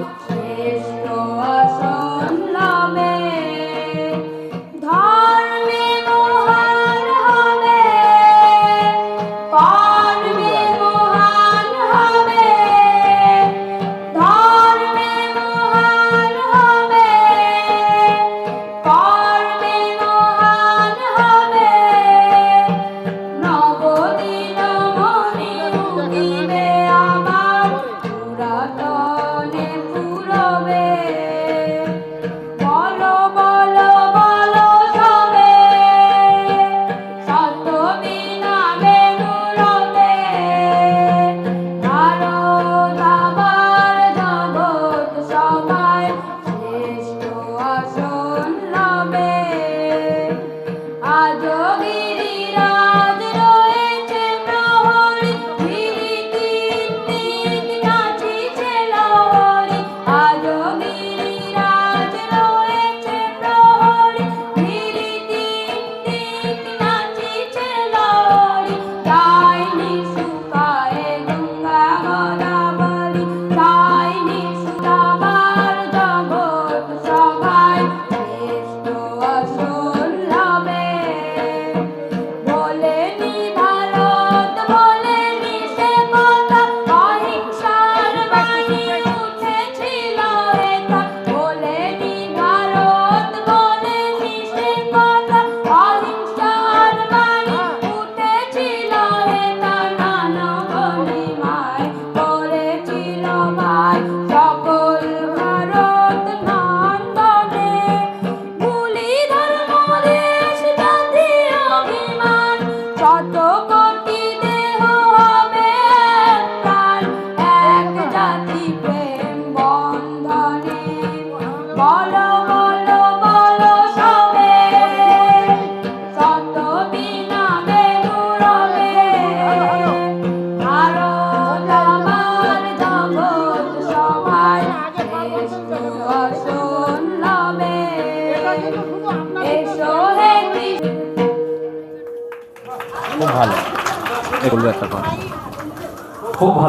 Deus. আজ খুব ভালো। একটা কথা। খুব ভালো